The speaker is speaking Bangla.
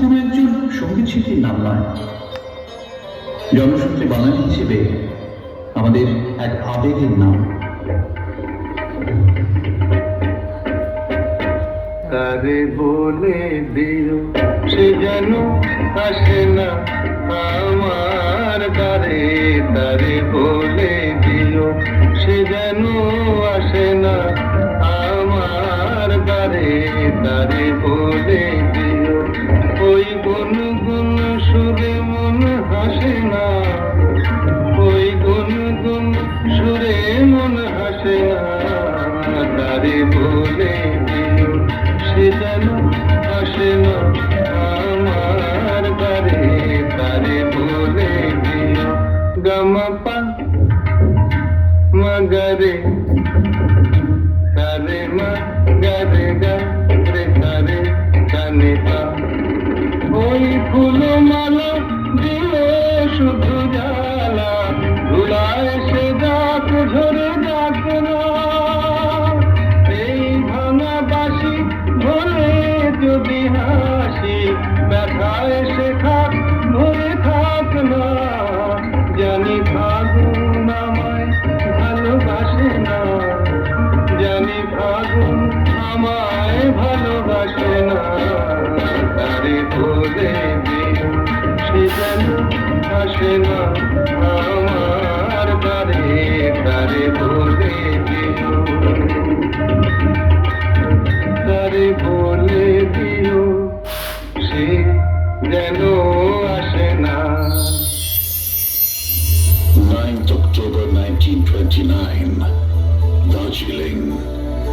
কোনো একজন সংগীত শিল্পীর নাম নয়। জনসূত্রে বাঙালি হিসেবে আমাদের এক আবেগের নাম। তারে বলে সে যেন আসে না আমার দ্বারে। তারে বলে দিও সে যেন আসে না আমার দ্বারে। তারে বলে তারে বলে সে যেন আসে না আমার বারে তারে বলে দিও গামাপা মগরে ভালোবাসে না তারে বলে সে যেন আসে না আমার বারে তারে বলে দিও তারে বলে দিও সে যেন আসে না 9th October 1929, Darjeeling.